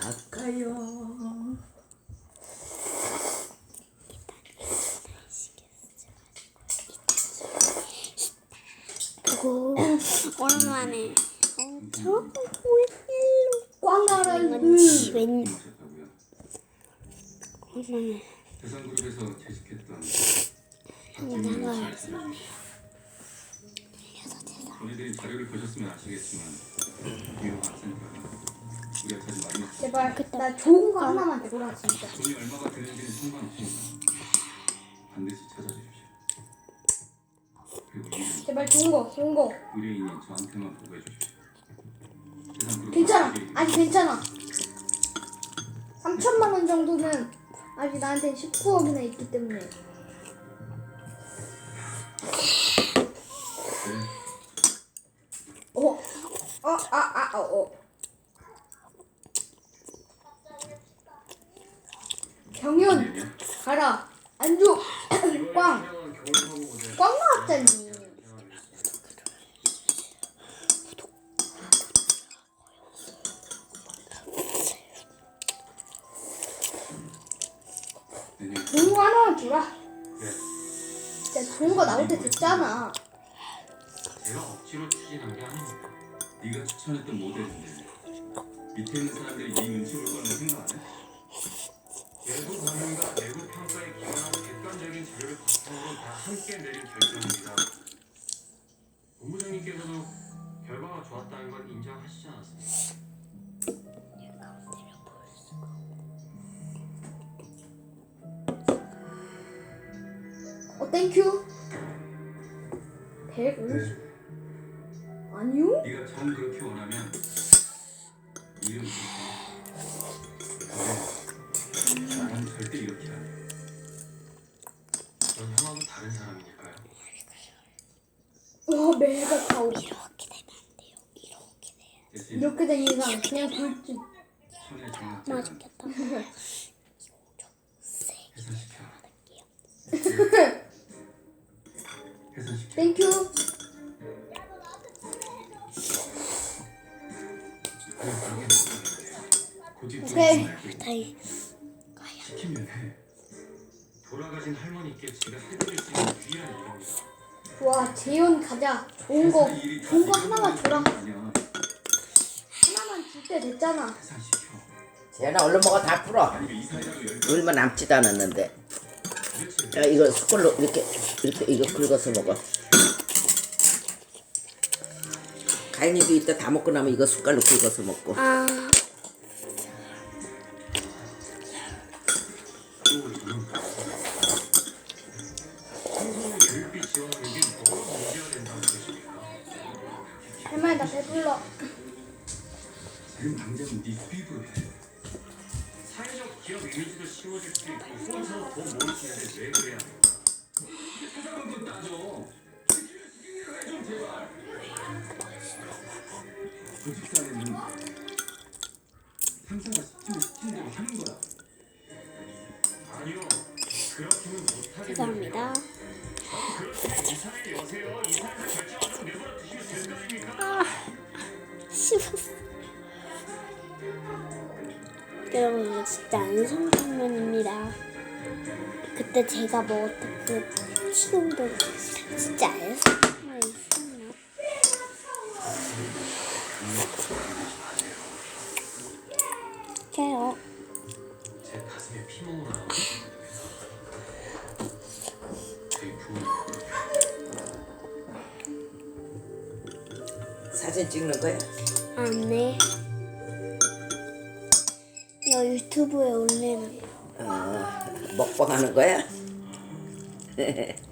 갈까요? 그거 오랜만에 엄청 보일로 꽝 나라 이건 집엔 하셨다고요? 오랜만에 대상그룹에서 재직했던 영상을 본인들이 자료를 보셨으면 아시겠지만 많이 했어요. 제발 나 좋은 거 하나만 내고라 진짜 돈이 얼마가 되는지는 상관없습니다. 반드시 찾아주십시오. 그리고 제발 좋은 거 좋은 거 의뢰인인 저한테만 보고해 주십시오. 괜찮아 아직 괜찮아 3천만 원 정도는 아직 나한테 19억이나 있기 때문에 네, 어? 어? 아, 아, 어, 어. 경윤? 가라 안주 꽝! 꽝 나왔잖니 내년 좋은 거 하나만 주라 네. 진짜 좋은 거 나올 때 됐잖아 제가 억지로 추진한 게 아닙니다. 네가 추천했던 모델인데 밑에 있는 사람들이 네 눈치 볼 거라고 생각 안 해? 외부 반응과 내부 평가에 기반한 객관적인 자료를 바탕으로 다 함께 내린 결정입니다. 본부장님께서도 결과가 좋았다는 건 인정하시지 않았습니까? 어 땡큐 150 아니요? 네가 정 그렇게 원하면 이름 줄 와 매가 가오 이렇게 되면 안 돼요. 이렇게 돼요. 이렇게 된 이상 그냥. 해산시켜. 해산시켜. 땡큐 오케이. 다이 시키면 해. 돌아가신 할머니께 제가 해드릴 수 있는 귀한 일입니다. 와 재현 가자 좋은 거 좋은 거 하나만 줘라. 하나만 줄 때 됐잖아. 재현아 얼른 먹어 다 풀어. 얼마 남지도 않았는데. 야 이거 숟갈로 이렇게 이렇게 이거 긁어서 먹어. 가인이도 이따 다 먹고 나면 이거 숟갈로 긁어서 먹고. 아 할머니 나 배불러 지금 당장 네 피부로 해. 사회적 기업 이미지도 씌워줄 수 있고 후원사도 돈 모을 수 있는데 왜 그래야 합니까? 사장도 따져. 좀 제발. 조직사회는 상사가 시키는 시키는 대로 하는 거야. 아니요. 그렇게는 못하겠는데요. 죄송합니다. 아 씹었어. 여러분 이거 진짜 안성탕면입니다. 그때 제가 먹었던 그 튀김도 진짜 안성 사진 찍는 거야? 안네. 이거 유튜브에 올리는 거. 어, 먹방 하는 거야?